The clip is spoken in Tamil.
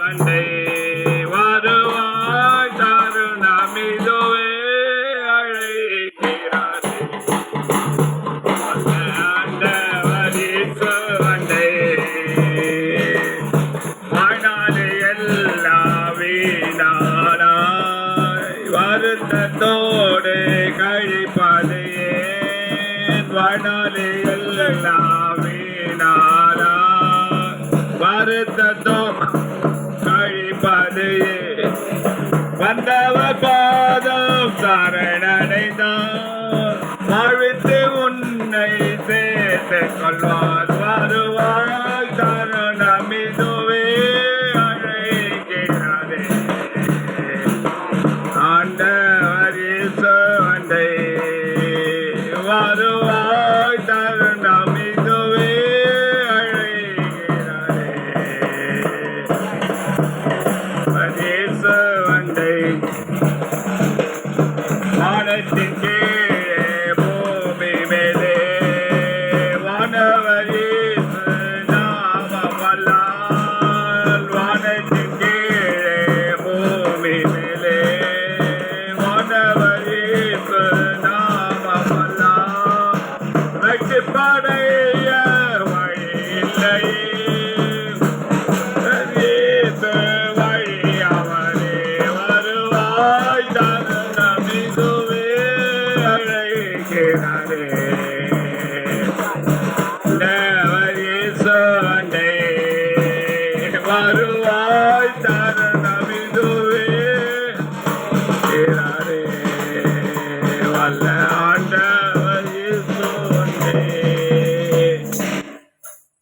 வந்தே வருவாய் தருணமிதுவே அழைக்கிறாரே. ஆண்டவரிக்கு வந்தே வாழ்நாளை எல்லாம் வீணானாய் வருத்தத்தோடு கழிப்பது ஏன் வந்தவ பாதம் சரணடைந்தான் வாழ்வித்து உன்னை சேர்த்து கொள்வார். வருவாய் சரணமிதுவே அழைக்கிறாரே ஆண்டவர் இயேசு அண்டை வண்டை. வானத்தின் கீழே பூமி மேலே. வானவரி நாமல்லால் வானத்தின் கீழே பூமி மேலே. வானவரி நாமல்லால் வெற்றி படைய